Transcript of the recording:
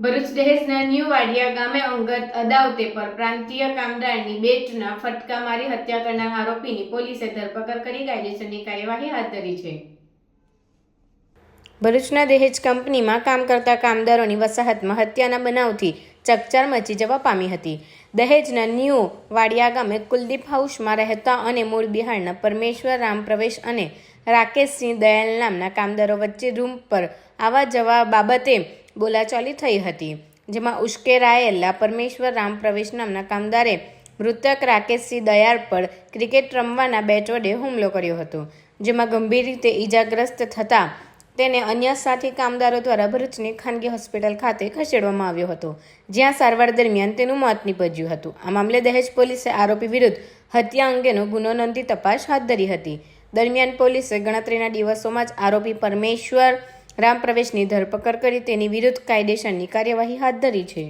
Bharuch દહેજના new Vadiya ગામે અંગત અદાવતે પર પ્રાંતીય કામદારની બેટના ફટકા મારી હત્યા કરનાર આરોપીની પોલીસે ધરપકડ કરી કાયદેસરની કાર્યવાહી હાથ ધરી છે. ભરૂચના દહેજ કંપનીમાં કામ કરતા કામદારોની વસાહતમાં હત્યાના બનાવથી ચકચાર મચી જવા પામી હતી. દહેજના ન્યૂ વાડિયા ગામે કુલદીપ હાઉસમાં રહેતા અને મૂળ બિહારના પરમેશ્વર રામ પ્રવેશ અને રાકેશસિંહ દયાલ નામના કામદારો વચ્ચે રૂમ પર આવવા જવા બાબતે બોલાચાલી થઈ હતી, જેમાં ઉશ્કેરાયેલા પરમેશ્વર રામ પ્રવેશ નામના કામદારે મૃતક રાકેશસિંહ દયાળ પર ક્રિકેટ રમવાના બેટ વડે હુમલો કર્યો હતો, જેમાં ગંભીર રીતે ઈજાગ્રસ્ત થતાં તેને અન્ય સાથી કામદારો દ્વારા ભરૂચની ખાનગી હોસ્પિટલ ખાતે ખસેડવામાં આવ્યો હતો, જ્યાં સારવાર દરમિયાન તેનું મોત નીપજ્યું હતું. આ મામલે દહેજ પોલીસે આરોપી વિરુદ્ધ હત્યા અંગેનો ગુનો નોંધી તપાસ હાથ ધરી હતી. દરમિયાન પોલીસે ગણતરીના દિવસોમાં જ આરોપી પરમેશ્વર રામ પ્રવેશની ધરપકડ કરી તેની વિરુદ્ધ કાયદેસરની કાર્યવાહી હાથ ધરી છે.